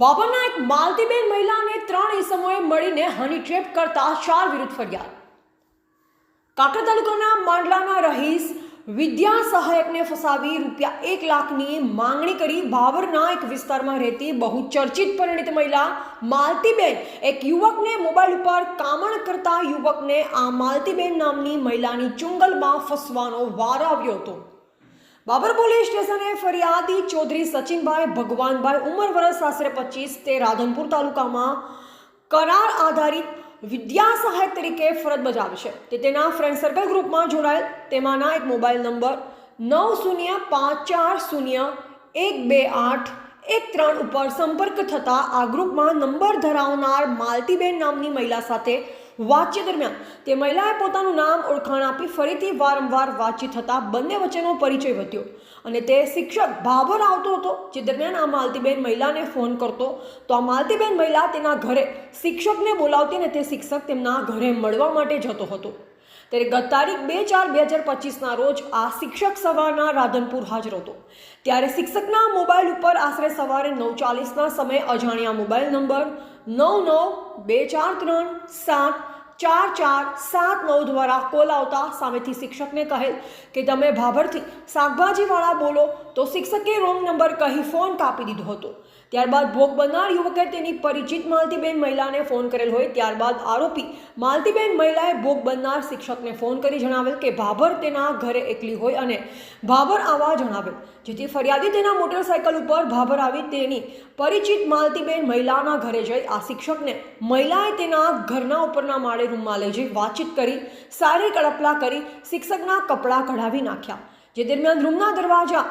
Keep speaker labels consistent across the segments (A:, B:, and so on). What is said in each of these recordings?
A: બાબરના એક માલતીબેન મહિલાને ત્રણ ઇસમોએ મળીને હની ટ્રેપ કરતા ચાર વિરુદ્ધ ફરિયાદ. કાંકરા તાલુકાના માંડલાના રહીશ વિદ્યા સહાયકને ફસાવી રૂપિયા એક લાખની માંગણી કરી બાબરના એક વિસ્તારમાં રહેતી બહુ ચર્ચિત પરિણીત મહિલા માલતીબેન એક યુવકને મોબાઈલ ઉપર કામણ કરતા યુવકને આ માલતીબેન નામની મહિલાની ચુંગલમાં ફસવાનો વાર આવ્યો હતો. બાબર પોલીસ સ્ટેશને ફરિયાદી ચૌધરી સચિનભાઈ, ભગવાનભાઈ ઉંમર વર્ષ આશરે પચીસ તે રાધનપુર તાલુકામાં કરાર આધારિત વિદ્યા સહાયક તરીકે ફરજ બજાવે છે. તે તેના ફ્રેન્ડ સર્કલ ગ્રુપમાં જોડાયેલ. તેમાંના એક મોબાઈલ નંબર નવ શૂન્ય પાંચ ચાર શૂન્ય એક બે આઠ એક ત્રણ ઉપર સંપર્ક થતા આ ગ્રુપમાં નંબર ધરાવનાર માલતીબેન નામની મહિલા સાથે વાતચીત દરમિયાન તે મહિલાએ પોતાનું નામ ઓળખાણ આપી ફરીથી વારંવાર વાતચીત થતાં બંને વચ્ચેનો પરિચય વધ્યો. અને તે શિક્ષક ભાભર આવતો હતો, જે દરમિયાન આ માલતીબેન મહિલાને ફોન કરતો. તો આ માલતીબેન મહિલા તેના ઘરે શિક્ષકને બોલાવતી અને તે શિક્ષક તેમના ઘરે મળવા માટે જતો હતો. ત્યારે ગત તારીખ બે ચાર બે હજાર પચીસના રોજ આ શિક્ષક સવારના રાધનપુર હાજર હતો. ત્યારે શિક્ષકના મોબાઈલ ઉપર આશરે સવારે નવ ચાલીસના સમયે અજાણ્યા મોબાઈલ નંબર નવ નવ બે ચાર ત્રણ સાત ચાર ચાર સાત નવ દ્વારા કોલ આવતા સામેથી શિક્ષકને કહેલ કે તમે ભાભરથી શાકભાજીવાળા બોલો તો શિક્ષકે રોંગ નંબર કહી ફોન કાપી દીધો હતો. ત્યારબાદ ભોગ બનનાર યુવકે તેની પરિચિત માલતીબેન મહિલાને ફોન કરેલ હોય ત્યારબાદ આરોપી માલતીબેન મહિલાએ ભોગ બનનાર શિક્ષકને ફોન કરી જણાવેલ કે ભાભર તેના ઘરે એકલી હોય અને ભાભર આવવા જણાવેલ. જેથી ફરિયાદી તેના મોટરસાયકલ ઉપર ભાભર આવી તેની પરિચિત માલતીબેન મહિલાના ઘરે જઈ આ શિક્ષકને મહિલાએ તેના ઘરના ઉપરના માળે રૂમમાં લઈ જઈ, વાતચીત કરી, સારી કડપલા કરી, શિક્ષકના કપડાં કઢાવી નાખ્યા. જે દરમિયાન રૂમના દરવાજા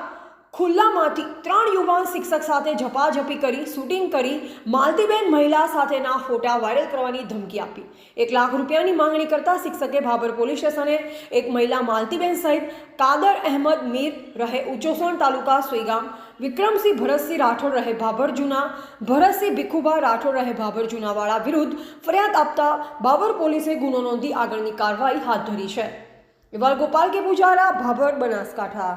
A: ખુલ્લામાંથી ત્રણ યુવાન શિક્ષક સાથે ઝપાઝપી કરી, શૂટિંગ કરી, માલતીબેન મહિલા સાથેના ફોટા વાયરલ કરવાની ધમકી આપી. એક લાખ રૂપિયાની માંગણી કરતા શિક્ષકે ભાભર પોલીસ સ્ટેશને એક મહિલા માલતીબેન સહિત કાદર અહેમદ મીર રહે ઉચોસણ તાલુકા સુઈગામ વિક્રમસિંહ ભરતસિંહ રાઠોડ રહે ભાભર જૂના, ભરતસિંહ ભીખુભા રાઠોડ રહે ભાભર જૂનાવાળા વિરુદ્ધ ફરિયાદ આપતા બાબર પોલીસે ગુનો નોંધી આગળની કાર્યવાહી હાથ ધરી છે. ગોપાલ કે પૂજારા, ભાભર બનાસકાંઠા.